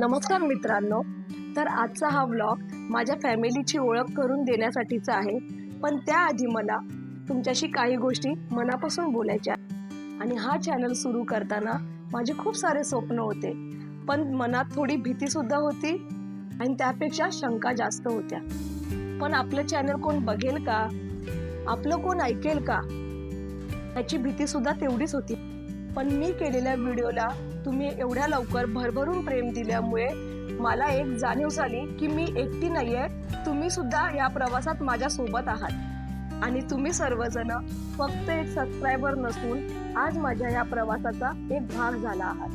नमस्कार मित्रांनो. तर आजचा हा व्लॉग माझ्या फॅमिलीची ओळख करून देण्यासाठीचा आहे. पण त्याआधी मला तुमच्याशी काही गोष्टी मनापासून बोलायच्या आणि हा चॅनल सुरू करताना माझे खूप सारे स्वप्न होते. पण मनात थोडी भीतीसुद्धा होती आणि त्यापेक्षा शंका जास्त होत्या. पण आपलं चॅनल कोण बघेल का? आपलं कोण ऐकेल का? याची भीतीसुद्धा तेवढीच होती. पण मी केलेल्या व्हिडिओला तुम्ही एवढ्या लवकर भरभरून प्रेम दिल्यामुळे मला एक जाणीव झाली की मी एकटी नाहीये. तुम्ही सुद्धा या प्रवासात माझ्या सोबत आहात. आणि तुम्ही सर्वजण फक्त एक सबस्क्रायबर नसून आज माझ्या या प्रवासाचा एक भाग झाला आहात.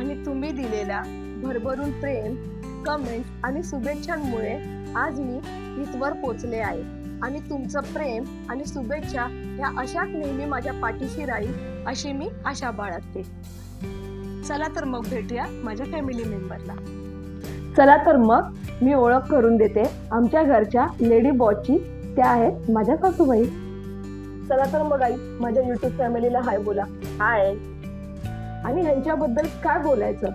आणि तुम्ही दिलेल्या भरभरून प्रेम कमेंट आणि शुभेच्छांमुळे आज मी इथवर पोचले आहे. आणि तुमचं प्रेम आणि शुभेच्छा ह्या अशाच नेहमी माझ्या पाठीशी राहील अशी मी आशा बाळगते. चला तर मग भेटूया माझ्या फॅमिली मेंबरला चला तर मग मी ओळख करून देते. आमच्या घरच्या लेडी बॉसची त्या आहेत माझ्या सासूबाई. चला तर मग आई माझ्या युट्यूब फॅमिलीला हाय बोला. हाय आणि ह्यांच्याबद्दल काय बोलायचं?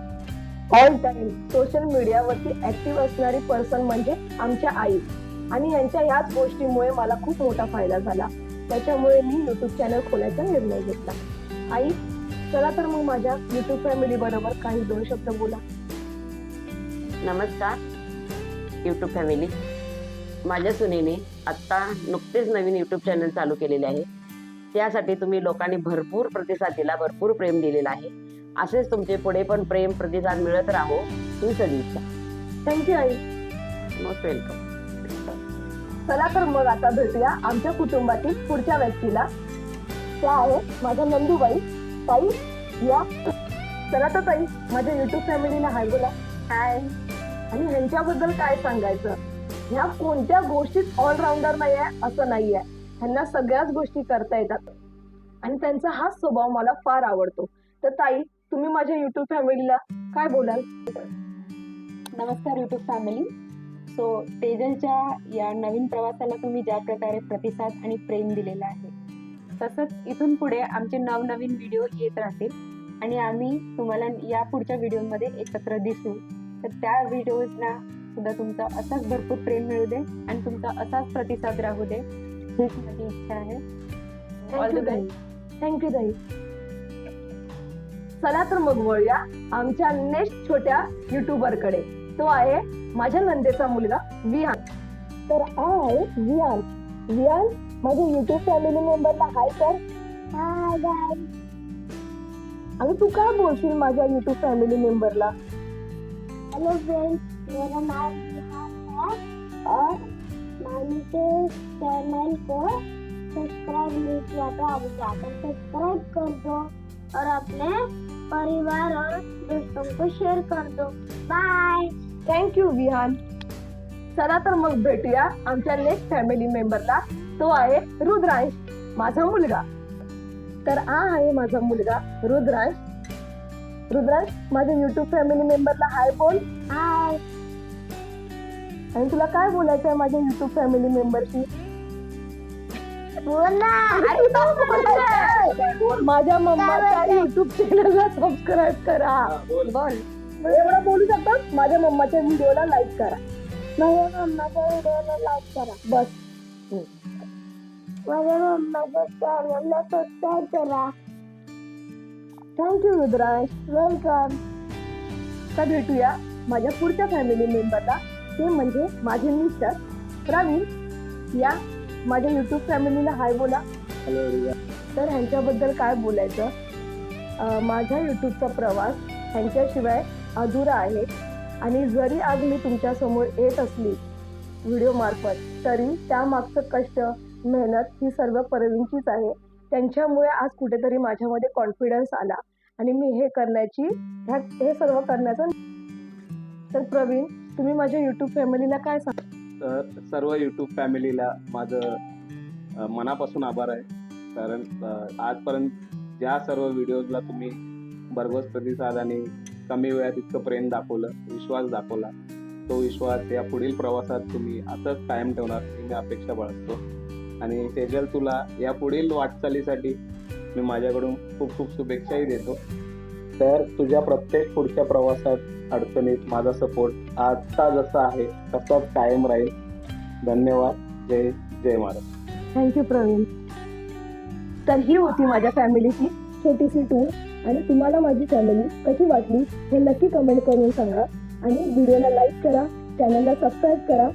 ऑल टाइम सोशल मीडियावरती ऍक्टिव्ह असणारी पर्सन म्हणजे आमच्या आई. आणि ह्यांच्या याच गोष्टीमुळे मला खूप मोठा फायदा झाला. त्याच्यामुळे मी युट्यूब चॅनल खोलायचा निर्णय घेतला. आई चला तर मग माझ्या युट्यूब फॅमिली बरोबर काही दोन शब्द बोला. नमस्कार यूट्यूब फॅमिली माझ्या सुनेने आत्ता नुकतेच नवीन यूट्यूब चॅनल चालू केलेले आहे. त्यासाठी तुम्ही लोकांनी भरपूर प्रतिसाद दिला भरपूर प्रेम दिलेला आहे. असेच तुमचे पुढे पण प्रेम प्रतिसाद मिळत राहो ही सदिच्छा थँक्यू आई. मोस्ट वेलकम चला तर मग आता भेटूया आमच्या कुटुंबातील पुढच्या व्यक्तीला. त्या आहे माझ्या नंदूबाई. ताई या. चला तर ताई माझ्या युट्यूब फॅमिलीला हाय बोला. हाय. आणि ह्यांच्याबद्दल काय सांगायचं? ह्या कोणत्या गोष्टीत ऑलराऊंडर नाही आहे असं नाही आहे ह्यांना सगळ्याच गोष्टी करता येतात. आणि त्यांचा हाच स्वभाव मला फार आवडतो. तर ताई तुम्ही माझ्या युट्यूब फॅमिलीला काय बोलाल? नमस्कार युट्यूब फॅमिली सो तेजलच्या या नवीन प्रवासाला तुम्ही ज्या प्रकारे प्रतिसाद आणि प्रेम दिलेला आहे तसंच इथून पुढे आमचे नवनवीन व्हिडिओ येत राहतील. आणि आम्ही तुम्हाला या पुढच्या व्हिडिओमध्ये एकत्र दिसू. तर त्या व्हिडिओजना सुद्धा तुमचा असाच भरपूर प्रेम मिळू दे आणि तुमचा असाच प्रतिसाद राहू दे. हीच माझी इच्छा आहे. थँक्यू ताई चला तर मग वळूया आमच्या नेक्स्ट छोट्या युट्यूबरकडे. तो आहे माझ्या नंदेचा मुलगा विहान. तर हा आहे विहान विहान माझ्या युट्यूब फॅमिली मेंबरला हाय कर हाय गाय आणि तू काय बोलशील माझ्या युट्यूब फॅमिली मेंबरला हेलो फ्रेंड्स मेरा नाम विहान है और मैंने के चैनल को सब्सक्राइब नहीं किया तो अभी जाकर सब्सक्राइब कर दो और अपने परिवार और दोस्तों को शेयर कर दो बाय थँक्यू विहान चला तर मग भेटूया आमच्या नेक्स्ट फॅमिली मेंबरला तो आहे रुद्रांश माझा मुलगा. तर हा आहे माझा मुलगा रुद्रांश. रुद्रांश माझ्या युट्यूब फॅमिली मेंबरला हाय बोल. हाय आणि तुला काय बोलायचं आहे माझ्या युट्यूब फॅमिली मेंबरशी बोल ना. माझ्या मम्माच्या युट्यूब चॅनलला सबस्क्राईब करा. बोल. एवढं बोलू शकतात माझ्या मम्माच्या व्हिडिओला लाईक करा. माझ्या मम्माच्या व्हिडिओला लाईक करा. बस. माझ्या मम्माच्या चॅनलला सबस्क्राईब करा थँक्यू रुद्रांश वेलकम आता भेटूया माझ्या पुढच्या फॅमिली मेंबरला ते म्हणजे माझे मिस्टर प्रवीण. या माझ्या युट्यूब फॅमिलीला हाय बोला. तर ह्यांच्याबद्दल काय बोलायचं? माझ्या युट्यूबचा प्रवास ह्यांच्याशिवाय अधुरा आहे. आणि जरी आज मी तुमच्यासमोर येत असली व्हिडिओ मार्फत. तरी त्यामागचं कष्ट मेहनत ही सर्व परवींचीच आहे. त्यांच्यामुळे आज कुठेतरी माझ्यामध्ये कॉन्फिडन्स आला. आणि मी हे करण्याची ह्या हे सर्व करण्याचं तर प्रवीण तुम्ही माझ्या युट्यूब फॅमिलीला काय सांग? सर्व यूट्यूब फॅमिलीला माझं मनापासून आभार आहे. कारण आजपर्यंत ज्या सर्व व्हिडिओजला तुम्ही भरघोस प्रतिसाद आणि कमी वेळात इतकं प्रेम दाखवलं विश्वास दाखवला तो विश्वास या पुढील प्रवासात तुम्ही असंच कायम ठेवणार ही मी अपेक्षा बाळगतो. आणि तेजल तुला या पुढील वाटचालीसाठी मी माझ्याकडून खूप खूप शुभेच्छाही देतो. तर तुझ्या प्रत्येक पुढच्या प्रवासात अडचणीत माझा सपोर्ट आजचा जसा आहे तसाच कायम राहील. धन्यवाद. जय जय महाराज थँक्यू प्रवीण. तर ही होती माझ्या फॅमिलीची छोटीशी टूर आणि तुम्हाला माझी फॅमिली कशी वाटली हे नक्की कमेंट करून सांगा. आणि व्हिडिओला लाईक करा चॅनलला सबस्क्राईब करा.